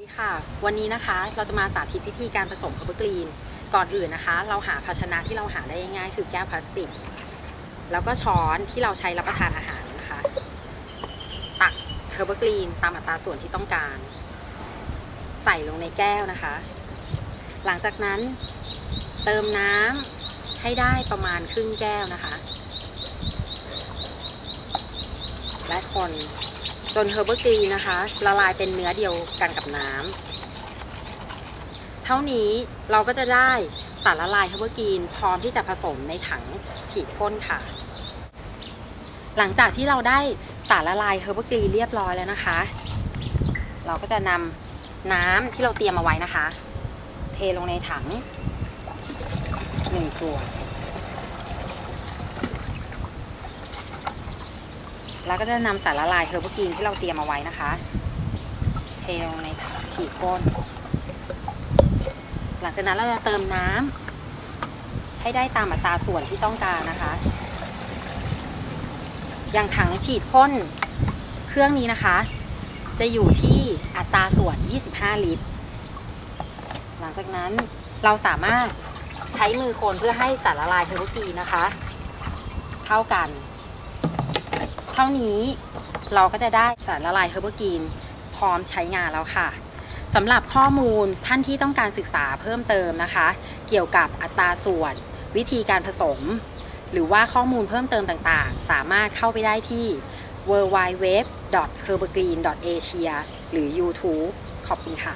สวัสดีค่ะวันนี้นะคะเราจะมาสาธิตวิธีการผสมเฮอร์บกรีน ก่อนอื่นนะคะ เราหาภาชนะที่เราหาได้ง่ายๆ คือแก้วพลาสติก แล้วก็ช้อนที่เราใช้รับประทานอาหารนะคะ ตักเฮอร์บกรีนตามอัตราส่วนที่ต้องการ ใส่ลงในแก้วนะคะ หลังจากนั้นเติมน้ำให้ได้ประมาณครึ่งแก้วนะคะ และคน จนเฮอร์เบอร์กรีนนะคะละลายเป็นเนื้อเดียวกันกับน้ำเท่านี้เราก็จะได้สารละลายเฮอร์เบอร์กรีนพร้อมที่จะผสมในถังฉีดพ่นค่ะ หลังจากที่เราได้สารละลายเฮอร์เบอร์กรีนเรียบร้อยแล้วนะคะ เราก็จะนำน้ำที่เราเตรียมเอาไว้นะคะ เทลงในถังหนึ่งส่วน แล้วก็จะนำสารละลายเฮอร์บกีนที่เราเตรียมเอาไว้นะคะเทลงในถังฉีดก้น หลังจากนั้นเราจะเติมน้ำให้ได้ตามอัตราส่วนที่ต้องการนะคะ อย่างถังฉีดพ่นเครื่องนี้นะคะ จะอยู่ที่อัตราส่วน 25 ลิตร หลังจากนั้นเราสามารถใช้มือคนเพื่อให้สารละลายเฮอร์บกีนนะคะเท่ากัน เท่านี้เราก็จะได้สารละลายเฮอร์เบอร์กีนพร้อมใช้งานแล้วค่ะสำหรับข้อมูลท่านที่ต้องการศึกษาเพิ่มเติมนะคะ เกี่ยวกับอัตราส่วน วิธีการผสม หรือว่าข้อมูลเพิ่มเติมต่างๆ สามารถเข้าไปได้ที่ w w w h e r b g r e e n a s i a หรือ YouTube ขอบคุณค่ะ